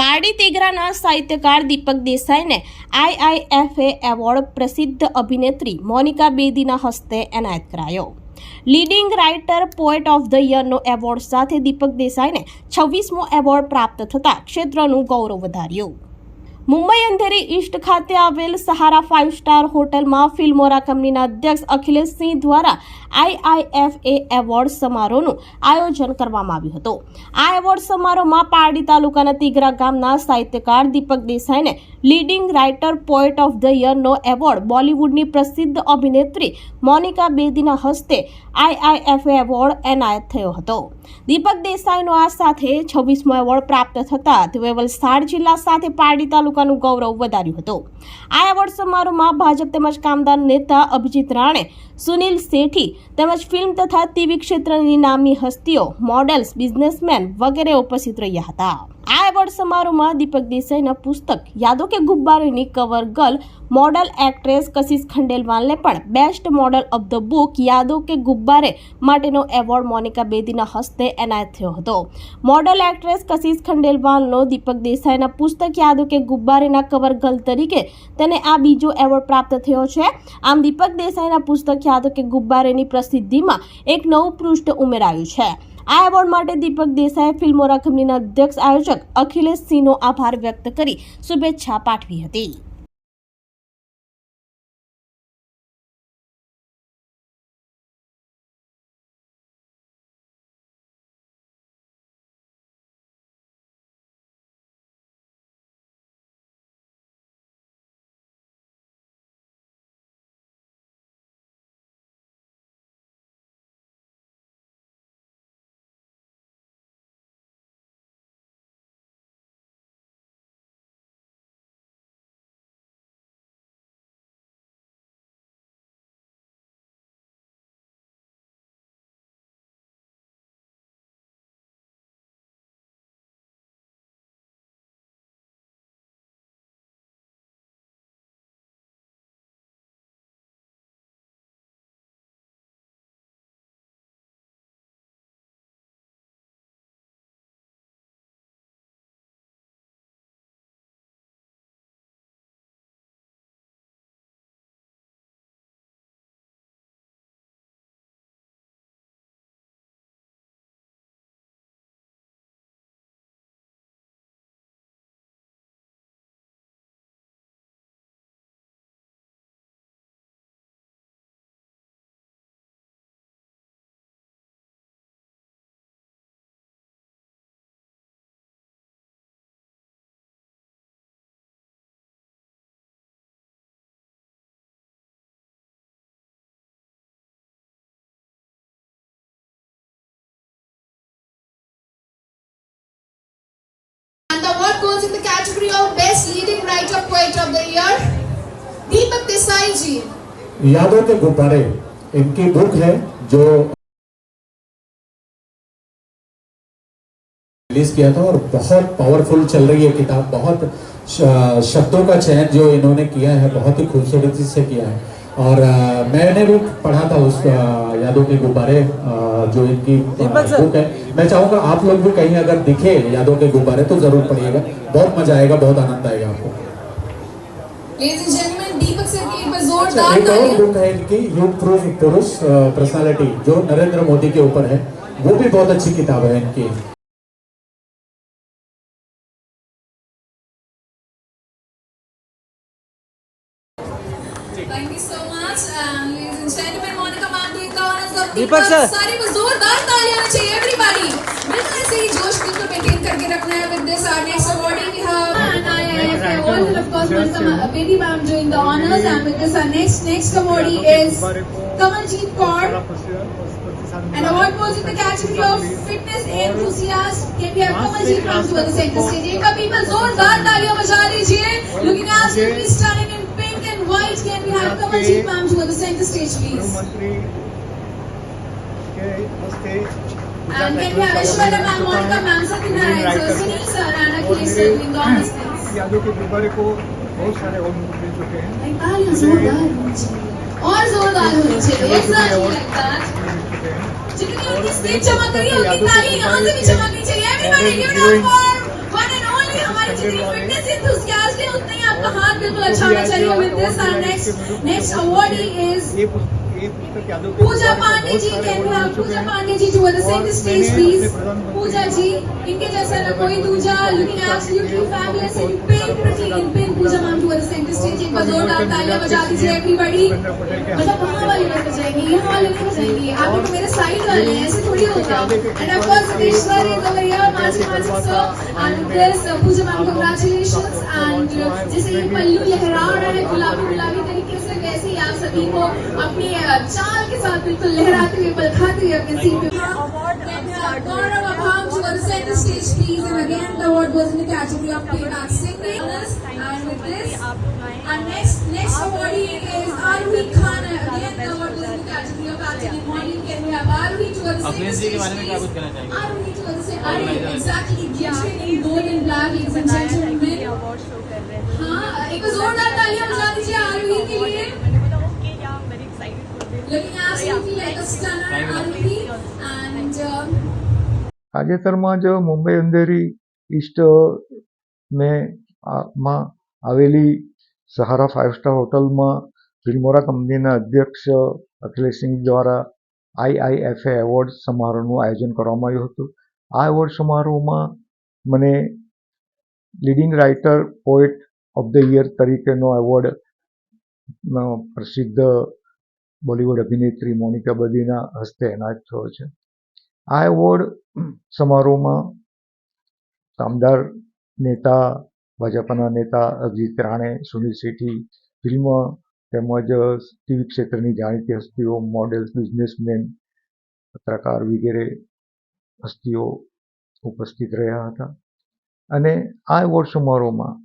પારડી તેઘરાના સાહિત્યકાર દીપક દેસાઈને આઈઆઈએફએ એવોર્ડ પ્રસિદ્ધ અભિનેત્રી મોનિકા બેદીના હસ્તે એનાયત કરાયો leading writer poet of the યરનો એવોર્ડ સાથે દીપક દેસાઈને છવ્વીસમો એવોર્ડ પ્રાપ્ત થતાં ક્ષેત્રનું ગૌરવ વધાર્યું મુંબઈ અંધેરી ઈસ્ટ ખાતે આવેલ સહારા ફાઇવ સ્ટાર હોટલમાં ફિલ્મોરા કંપનીના અધ્યક્ષ અખિલેશ સિંહ દ્વારા આઈઆઈએફએ એવોર્ડ સમારોહનું આયોજન કરવામાં આવ્યું હતું આ એવોર્ડ સમારોહમાં પારડી તાલુકાના તિગરા ગામના સાહિત્યકાર દીપક દેસાઈને leading writer poet of the યરનો એવોર્ડ બોલિવૂડની પ્રસિદ્ધ અભિનેત્રી મોનિકા બેદીના હસ્તે આઈઆઈએફએ એવોર્ડ એનાયત થયો હતો દીપક દેસાઈનો આ સાથે છવ્વીસમો એવોર્ડ પ્રાપ્ત થતાં તેઓએ વલસાડ જિલ્લા સાથે પારડી તાલુકાનું ગૌરવ વધાર્યું હતું આ એવોર્ડ સમારોહમાં ભાજપ તેમજ કામદાર નેતા અભિજીત રાણે સુનિલ શેઠી તેમજ ફિલ્મ તથા ટીવી ક્ષેત્રની નામી હસ્તીઓ મોડેલ્સ બિઝનેસમેન વગેરે ઉપસ્થિત રહ્યા હતા આ એવોર્ડ સમારોહમાં દીપક દેસાઈના પુસ્તક યાદો કે ગુબ્બારોની cover girl model actress Kashish ખંડેલવાલને પણ best model of the book Yaadon ke ગુબ્બારે માટેનો એવોર્ડ મોનિકા બેદીના હસ્તે એનાયત થયો હતો મોડલ એક્ટ્રેસ કશિશ ખંડેલવાલનો દીપક દેસાઈના પુસ્તક યાદો કે ગુબ્બારેના કવર ગર્લ તરીકે તેને આ બીજો એવોર્ડ પ્રાપ્ત થયો છે આમ દીપક દેસાઈના પુસ્તક યાદો કે ગુબ્બારેની પ્રસિદ્ધિમાં એક નવું પૃષ્ઠ ઉમેરાયું છે આ એવોર્ડ માટે દીપક દેસાઈએ ફિલ્મોરા કંપનીના અધ્યક્ષ આયોજક અખિલેશ સિંહનો આભાર વ્યક્ત કરી શુભેચ્છા પાઠવી હતી goes in the category of Best Leading Writer Poet of the Year, Deepak Desai ji. यादों के गुब्बारे inki book hai jo release किया था और बहुत पावरफुल चल रही है किताब बहुत शब्दों का चयन जो इन्होंने किया है बहुत ही खूबसूरती से किया है और आ, मैंने भी पढ़ा था उस यादों के गुब्बारे जो इनकी बुक है मैं चाहूंगा आप लोग भी कहीं अगर दिखे यादों के गुब्बारे तो जरूर पढ़िएगा बहुत मजा आएगा बहुत आनंद आएगा आपको एक अच्छा, और बुक है इनकी यूथ प्रूफ पुरुष पर्सनालिटी जो नरेंद्र मोदी के ऊपर है वो भी बहुत अच्छी किताब है इनकी much. Um, and ladies and gentlemen, Monica Ma'am to corner Deepak sir. सारी बस जोरदार तालियां होनी everybody. बिल्कुल ऐसे ही जोश बिल्कुल मेंटेन करके with this our next awarding, we have and IIF award and of course Ma'am doing the honors and with this our next next awardee is Kamaljeet Kaur. And award goes in the category of fitness enthusiast. Can we have Kamaljeet Ma'am towards the center stage? एक बार people जोरदार तालियां बजा लीजिए. Looking as we starting Words can we have Kamaljeet ma'am to ascend the stage, please? And can we have Ishwara ma'am, Monica ma'am, Satyanarayan sir, Sunil sir, Anna K sir, doing all these things. यादों के गुब्बारे को बहुत सारे और मुझे चुके हैं तालियां जोरदार होनी चाहिए और जोरदार होनी चाहिए एक साथ ही लगता है जितनी उनकी स्टेज चमक रही है उनकी ताली यहाँ से भी चमकनी चाहिए everybody give it up for you to next awardee is Pooja Pandey ji can Pooja Pandey ji to the same stage please Pooja ji इनके जैसा ना कोई दूजा looking absolutely fabulous in pink pretty in pink Pooja ma'am to the same stage एक बार जोरदार तालियां बजा दीजिए एवरीबॉडी मतलब आप मेरे साइड वाले हैं ऐसे थोड़ी and of course and this Pooja ma'am congratulations and जैसे ये पल्लू लहरा रहा है गुलाबी गुलाबी तरीके से वैसे ही आप सभी को अपनी चाल के साथ बिल्कुल लहराते हुए बलखाते हुए अपने सीट पे Gaurav Abham to the center stage please and again the award goes in the category of playback singing and with this our next next awardee is Arvi Khan again the award goes in the category of acting in Bollywood can we have Arvi to the center stage please Arvi to the center Arvi exactly glittering in gold and black ladies and gentlemen हाँ एक जोरदार तालियां बजा दीजिए RV के लिए તાજેતરમાં જ મુંબઈ અંધેરી ઈસ્ટ માં આવેલી સહારા ફાઇવ સ્ટાર હોટલમાં ફિલ્મોરા કંપનીના અધ્યક્ષ અખિલેશ સિંહ દ્વારા આઈઆઈએફએ એવોર્ડ સમારોહનું આયોજન કરવામાં આવ્યું હતું આ એવોર્ડ સમારોહમાં મને leading writer poet of the year તરીકેનો એવોર્ડ પ્રસિદ્ધ બોલિવૂડ અભિનેત્રી મોનિકા બદીના હસ્તે એનાયત થયો છે આ એવોર્ડ સમારોહમાં કામદાર નેતા ભાજપના નેતા અભિજીત રાણે સુનિલ શેઠી ફિલ્મ તેમજ ટીવી ક્ષેત્રની જાણીતી હસ્તીઓ મોડેલ્સ બિઝનેસમેન પત્રકાર વગેરે હસ્તીઓ ઉપસ્થિત રહ્યા હતા અને આ એવોર્ડ સમારોહમાં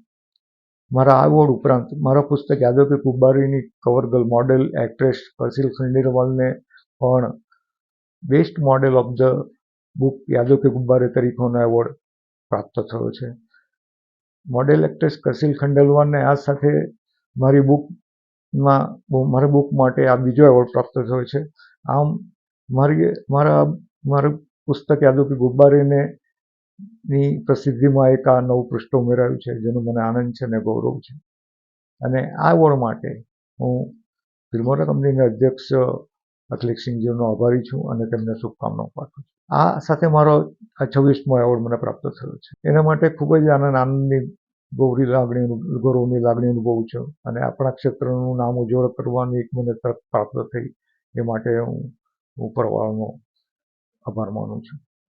મારા આ એવોર્ડ ઉપરાંત મારા પુસ્તક યાદવ કે કુંભારની કવર ગર્લ મોડેલ એક્ટ્રેસ પરસિલ ખંડેરવાલને પણ best model of the book Yaadon ke Gubbare તરીકેનો એવોર્ડ પ્રાપ્ત થયો છે મોડેલ એક્ટ્રેસ કરસિલ ખંડેલવાલને આ સાથે મારી બુકમાં મારા બુક માટે આ બીજો એવોર્ડ પ્રાપ્ત થયો છે આમ મારી મારા મારું પુસ્તક યાદવ કે ગુબ્બારેને ની પ્રસિદ્ધિમાં એક આ નવું પૃષ્ઠ ઉમેરાયું છે જેનો મને આનંદ છે અને ગૌરવ છે અને આ એવોર્ડ માટે હું ફિલ્મોરા કંપનીના અધ્યક્ષ સિંહજીનો આભારી છું અને તેમને શુભકામનાઓ પાઠવું છું આ સાથે મારો આ છવ્વીસમો એવોર્ડ મને પ્રાપ્ત થયો છે એના માટે ખૂબ જ આનંદ આનંદની ગૌરી લાગણી ગૌરવની લાગણી અનુભવું છું અને આપણા ક્ષેત્રનું નામ ઉજ્જવળ કરવાની એક મને તરફ પ્રાપ્ત થઈ એ માટે હું હું પરવાળાનો આભાર માનું છું